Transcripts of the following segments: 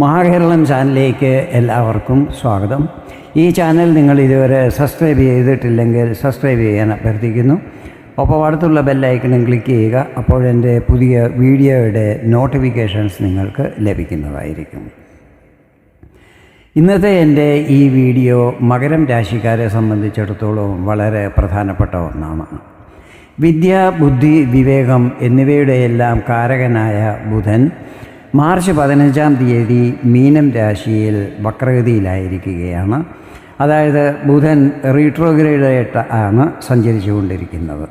മഹാകേരളം ചാനലിലേക്ക് എല്ലാവർക്കും സ്വാഗതം. ഈ ചാനൽ നിങ്ങൾ ഇതുവരെ സബ്സ്ക്രൈബ് ചെയ്തിട്ടില്ലെങ്കിൽ സബ്സ്ക്രൈബ് ചെയ്യാൻ അഭ്യർത്ഥിക്കുന്നു. ഒപ്പം അടുത്തുള്ള ബെല്ലൈക്കണും ക്ലിക്ക് ചെയ്യുക അപ്പോഴെന്റെ പുതിയ വീഡിയോയുടെ നോട്ടിഫിക്കേഷൻസ് നിങ്ങൾക്ക് ലഭിക്കുന്നതായിരിക്കും. ഇന്നത്തെ എന്റെ ഈ വീഡിയോ മകരം രാശിക്കാരെ സംബന്ധിച്ചിടത്തോളം വളരെ പ്രധാനപ്പെട്ട ഒന്നാണ്. വിദ്യ ബുദ്ധി വിവേകം എന്നിവയുടെയെല്ലാം കാരകനായ ബുധൻ മാർച്ച് പതിനഞ്ചാം തീയതി മീനം രാശിയിൽ വക്രഗതിയിലായിരിക്കുകയാണ്. അതായത് ബുധൻ റീട്രോഗ്രേഡായിട്ട് ആണ് സഞ്ചരിച്ചുകൊണ്ടിരിക്കുന്നത്.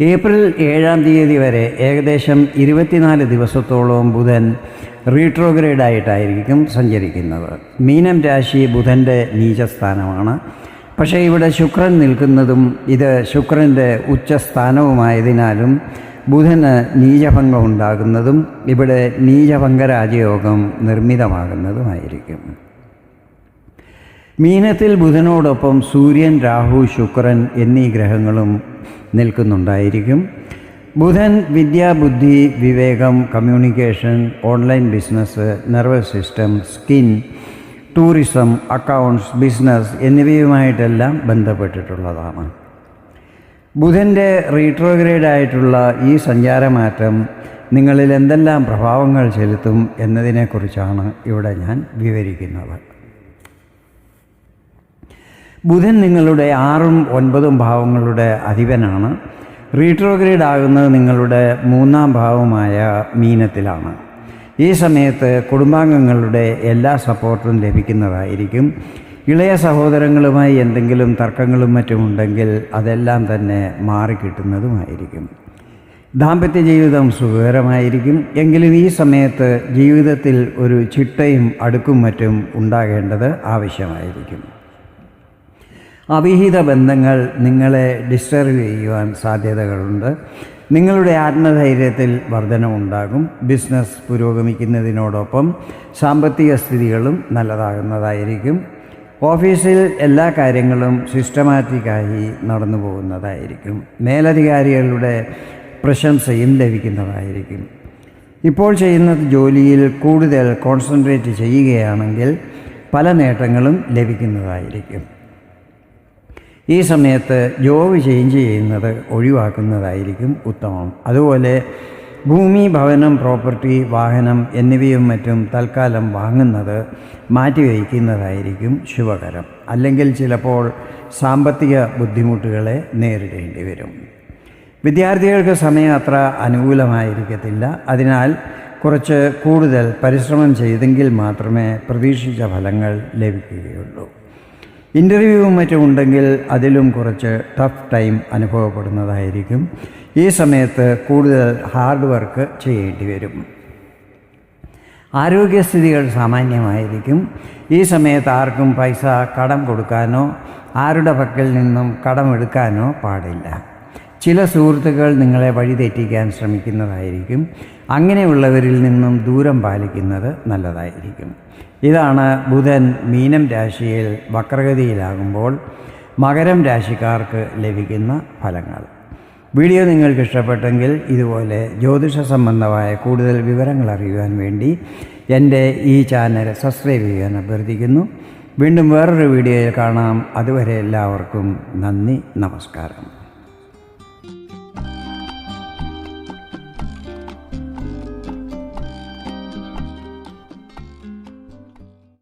ഏപ്രിൽ ഏഴാം തീയതി വരെ ഏകദേശം ഇരുപത്തിനാല് ദിവസത്തോളം ബുധൻ റീട്രോഗ്രേഡായിട്ടായിരിക്കും സഞ്ചരിക്കുന്നത്. മീനം രാശി ബുധന്റെ നീചസ്ഥാനമാണ്. പക്ഷേ ഇവിടെ ശുക്രൻ നിൽക്കുന്നതും ഇത് ശുക്രന്റെ ഉച്ചസ്ഥാനവുമായതിനാലും ബുധന് നീചഭംഗം ഉണ്ടാകുന്നതും ഇവിടെ നീചഭംഗ രാജയോഗം നിർമ്മിതമാകുന്നതുമായിരിക്കും. മീനത്തിൽ ബുധനോടൊപ്പം സൂര്യൻ രാഹു ശുക്രൻ എന്നീ ഗ്രഹങ്ങളും നിൽക്കുന്നുണ്ടായിരിക്കും. ബുധൻ വിദ്യാബുദ്ധി വിവേകം communication online business nervous system skin tourism accounts business എന്നിവയുമായിട്ടെല്ലാം ബന്ധപ്പെട്ടിട്ടുള്ളതാണ്. ബുധന്റെ റീട്രോഗ്രേഡ് ആയിട്ടുള്ള ഈ സഞ്ചാരമാറ്റം നിങ്ങളിൽ എന്തെല്ലാം പ്രഭാവങ്ങൾ ചെലുത്തും എന്നതിനെക്കുറിച്ചാണ് ഇവിടെ ഞാൻ വിവരിക്കുന്നത്. ബുധൻ നിങ്ങളുടെ ആറും ഒൻപതും ഭാവങ്ങളുടെ അധിപനാണ്. റീട്രോഗ്രേഡ് ആകുന്നത് നിങ്ങളുടെ മൂന്നാം ഭാവമായ മീനത്തിലാണ്. ഈ സമയത്ത് കുടുംബാംഗങ്ങളുടെ എല്ലാ സപ്പോർട്ടും ലഭിക്കുന്നതായിരിക്കും. ഇളയ സഹോദരങ്ങളുമായി എന്തെങ്കിലും തർക്കങ്ങളും മറ്റും ഉണ്ടെങ്കിൽ അതെല്ലാം തന്നെ മാറിക്കിട്ടുന്നതുമായിരിക്കും ദാമ്പത്യ ജീവിതം സുഖകരമായിരിക്കും. എങ്കിലും ഈ സമയത്ത് ജീവിതത്തിൽ ഒരു ചിട്ടയും അടുക്കും മറ്റും ഉണ്ടാകേണ്ടത് ആവശ്യമായിരിക്കും. അവിഹിത ബന്ധങ്ങൾ നിങ്ങളെ ഡിസ്റ്റർബ് ചെയ്യുവാൻ സാധ്യതകളുണ്ട്. നിങ്ങളുടെ ആത്മധൈര്യത്തിൽ വർധനമുണ്ടാകും ബിസിനസ് പുരോഗമിക്കുന്നതിനോടൊപ്പം സാമ്പത്തിക സ്ഥിതികളും നല്ലതാകുന്നതായിരിക്കും. ഓഫീസിൽ എല്ലാ കാര്യങ്ങളും സിസ്റ്റമാറ്റിക്കായി നടന്നു പോകുന്നതായിരിക്കും. മേലധികാരികളുടെ പ്രശംസയും ലഭിക്കുന്നതായിരിക്കും. ഇപ്പോൾ ചെയ്യുന്ന ജോലിയിൽ കൂടുതൽ കോൺസെൻട്രേറ്റ് ചെയ്യുകയാണെങ്കിൽ പല നേട്ടങ്ങളും ലഭിക്കുന്നതായിരിക്കും. ഈ സമയത്ത് ജോബ് ചേഞ്ച് ചെയ്യുന്നത് ഒഴിവാക്കുന്നതായിരിക്കും ഉത്തമം. അതുപോലെ ഭൂമി ഭവനം പ്രോപ്പർട്ടി വാഹനം എന്നിവയും മറ്റും തൽക്കാലം വാങ്ങുന്നത് മാറ്റിവയ്ക്കുന്നതായിരിക്കും ശുഭകരം. അല്ലെങ്കിൽ ചിലപ്പോൾ സാമ്പത്തിക ബുദ്ധിമുട്ടുകളെ നേരിടേണ്ടി വരും. വിദ്യാർത്ഥികൾക്ക് സമയം അത്ര അനുകൂലമായിരിക്കത്തില്ല. അതിനാൽ കുറച്ച് കൂടുതൽ പരിശ്രമം ചെയ്തെങ്കിൽ മാത്രമേ പ്രതീക്ഷിച്ച ഫലങ്ങൾ ലഭിക്കുകയുള്ളൂ. ഇന്റർവ്യൂവും മറ്റും ഉണ്ടെങ്കിൽ അതിലും കുറച്ച് ടഫ് ടൈം അനുഭവപ്പെടുന്നതായിരിക്കും. ഈ സമയത്ത് കൂടുതൽ ഹാർഡ് വർക്ക് ചെയ്യേണ്ടി വരും. ആരോഗ്യസ്ഥിതികൾ സാമാന്യമായിരിക്കും. ഈ സമയത്ത് ആർക്കും പൈസ കടം കൊടുക്കാനോ ആരുടെ പക്കൽ നിന്നും കടമെടുക്കാനോ പാടില്ല. ചില സുഹൃത്തുക്കൾ നിങ്ങളെ വഴിതെറ്റിക്കാൻ ശ്രമിക്കുന്നതായിരിക്കും. അങ്ങനെയുള്ളവരിൽ നിന്നും ദൂരം പാലിക്കുന്നത് നല്ലതായിരിക്കും. ഇതാണ് ബുധൻ മീനം രാശിയിൽ വക്രഗതിയിലാകുമ്പോൾ മകരം രാശിക്കാർക്ക് ലഭിക്കുന്ന ഫലങ്ങൾ. വീഡിയോ നിങ്ങൾക്ക് ഇഷ്ടപ്പെട്ടെങ്കിൽ ഇതുപോലെ ജ്യോതിഷ സംബന്ധമായ കൂടുതൽ വിവരങ്ങൾ അറിയുവാൻ വേണ്ടി എന്റെ ഈ ചാനൽ സബ്സ്ക്രൈബ് ചെയ്യാൻ അഭ്യർത്ഥിക്കുന്നു. വീണ്ടും വേറൊരു വീഡിയോയിൽ കാണാം. അതുവരെ എല്ലാവർക്കും നന്ദി നമസ്കാരം.